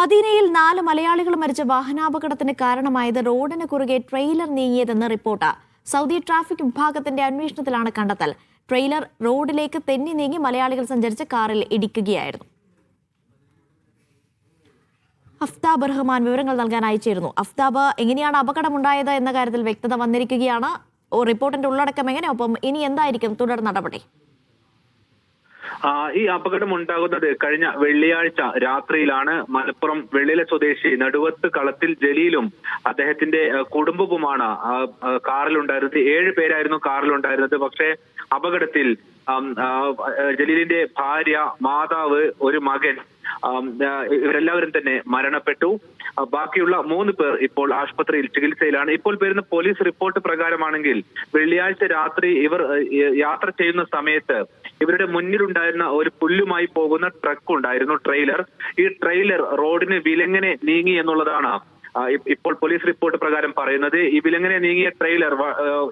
മദീനയിൽ നാല് മലയാളികൾ മരിച്ച വാഹനാപകടത്തിന് കാരണമായത് റോഡിന് കുറുകെ ട്രെയിലർ നീങ്ങിയതെന്ന് റിപ്പോർട്ട്. സൗദി ട്രാഫിക് വിഭാഗത്തിന്റെ അന്വേഷണത്തിലാണ് കണ്ടെത്തൽ. ട്രെയിലർ റോഡിലേക്ക് തെന്നി നീങ്ങി മലയാളികൾ സഞ്ചരിച്ച കാറിൽ ഇടിക്കുകയായിരുന്നു. അഫ്താബ് റഹ്മാൻ വിവരങ്ങൾ നൽകാൻ അയച്ചിരുന്നു അഫ്താബ് എങ്ങനെയാണ് അപകടമുണ്ടായത് എന്ന കാര്യത്തിൽ വ്യക്തത വന്നിരിക്കുകയാണ്. റിപ്പോർട്ടിന്റെ ഉള്ളടക്കം എങ്ങനെ ഒപ്പം ഇനി എന്തായിരിക്കും തുടർ നടപടി? ഈ അപകടം ഉണ്ടാകുന്നത് കഴിഞ്ഞ വെള്ളിയാഴ്ച രാത്രിയിലാണ് മലപ്പുറം വെള്ളില സ്വദേശി നടുവത്ത് കളത്തിൽ ജലീലും അദ്ദേഹത്തിന്റെ കുടുംബവുമാണ് കാറിലുണ്ടായിരുന്നത്. ഏഴ് പേരായിരുന്നു കാറിലുണ്ടായിരുന്നത്. പക്ഷേ അപകടത്തിൽ ജലീലിന്റെ ഭാര്യ മാതാവ് ഒരു മകൻ ഇവരെല്ലാവരും തന്നെ മരണപ്പെട്ടു. ബാക്കിയുള്ള മൂന്ന് പേർ ഇപ്പോൾ ആശുപത്രിയിൽ ചികിത്സയിലാണ്. ഇപ്പോൾ വരുന്ന പോലീസ് റിപ്പോർട്ട് പ്രകാരമാണെങ്കിൽ വെള്ളിയാഴ്ച രാത്രി ഇവർ യാത്ര ചെയ്യുന്ന സമയത്ത് ഇവരുടെ മുന്നിലുണ്ടായിരുന്ന ഒരു പുല്ലുമായി പോകുന്ന ട്രക്ക് ഉണ്ടായിരുന്നു ട്രെയിലർ. ഈ ട്രെയിലർ റോഡിന് വിലങ്ങനെ നീങ്ങി എന്നുള്ളതാണ് ഇപ്പോൾ പോലീസ് റിപ്പോർട്ട് പ്രകാരം പറയുന്നത് ഈ വിലങ്ങനെ നീങ്ങിയ ട്രെയിലർ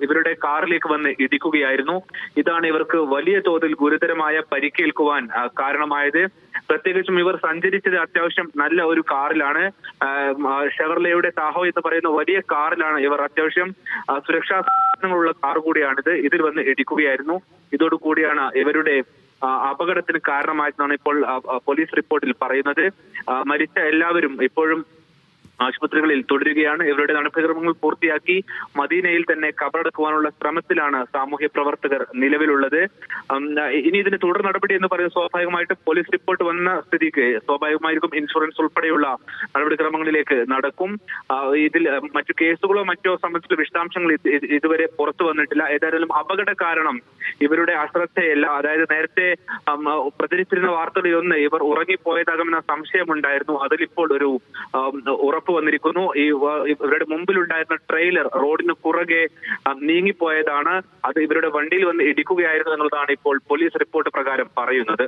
ഇവരുടെ കാറിലേക്ക് വന്ന് ഇടിക്കുകയായിരുന്നു. ഇതാണ് ഇവർക്ക് വലിയ തോതിൽ ഗുരുതരമായ പരിക്കേൽക്കുവാൻ കാരണമായത്. പ്രത്യേകിച്ചും ഇവർ സഞ്ചരിച്ചത് അത്യാവശ്യം നല്ല ഒരു കാറിലാണ്. ഷെവർലയുടെ താഹോ എന്ന് പറയുന്ന വലിയ കാറിലാണ് ഇവർ അത്യാവശ്യം സുരക്ഷാ സാധനങ്ങളുള്ള കാർ കൂടിയാണിത്. ഇതിൽ വന്ന് ഇടിക്കുകയായിരുന്നു. ഇതോടുകൂടിയാണ് ഇവരുടെ അപകടത്തിന് കാരണമായതെന്നാണ് ഇപ്പോൾ പോലീസ് റിപ്പോർട്ടിൽ പറയുന്നത്. മരിച്ച എല്ലാവരും ഇപ്പോഴും ആശുപത്രികളിൽ തുടരുകയാണ്. ഇവരുടെ നടപടിക്രമങ്ങൾ പൂർത്തിയാക്കി മദീനയിൽ തന്നെ കബറടക്കുവാനുള്ള ശ്രമത്തിലാണ് സാമൂഹ്യ പ്രവർത്തകർ നിലവിലുള്ളത്. ഇനി ഇതിന് തുടർ നടപടി എന്ന് പറയുന്നത് സ്വാഭാവികമായിട്ടും പോലീസ് റിപ്പോർട്ട് വന്ന സ്ഥിതിക്ക് സ്വാഭാവികമായിരിക്കും ഇൻഷുറൻസ് ഉൾപ്പെടെയുള്ള നടപടിക്രമങ്ങളിലേക്ക് നടക്കും. ഇതിൽ മറ്റു കേസുകളോ മറ്റോ സംബന്ധിച്ചുള്ള വിശദാംശങ്ങൾ ഇത് ഇത് ഇതുവരെ പുറത്തു വന്നിട്ടില്ല. ഏതായാലും അപകട കാരണം ഇവരുടെ അശ്രദ്ധയല്ല. അതായത് നേരത്തെ പ്രചരിച്ചിരുന്ന വാർത്തകളിൽ ഒന്ന് ഇവർ ഉറങ്ങിപ്പോയതാകുമെന്ന സംശയമുണ്ടായിരുന്നു. അതിലിപ്പോൾ ഒരു ഉം, ഉറപ്പ് വന്നിരിക്കുന്നു. ഈ ഇവരുടെ മുമ്പിലുണ്ടായിരുന്ന ട്രെയിലർ റോഡിന് പുറകെ നീങ്ങിപ്പോയതാണ്. അത് ഇവരുടെ വണ്ടിയിൽ വന്ന് ഇടിക്കുകയായിരുന്നു എന്നുള്ളതാണ് ഇപ്പോൾ പോലീസ് റിപ്പോർട്ട് പ്രകാരം പറയുന്നത്.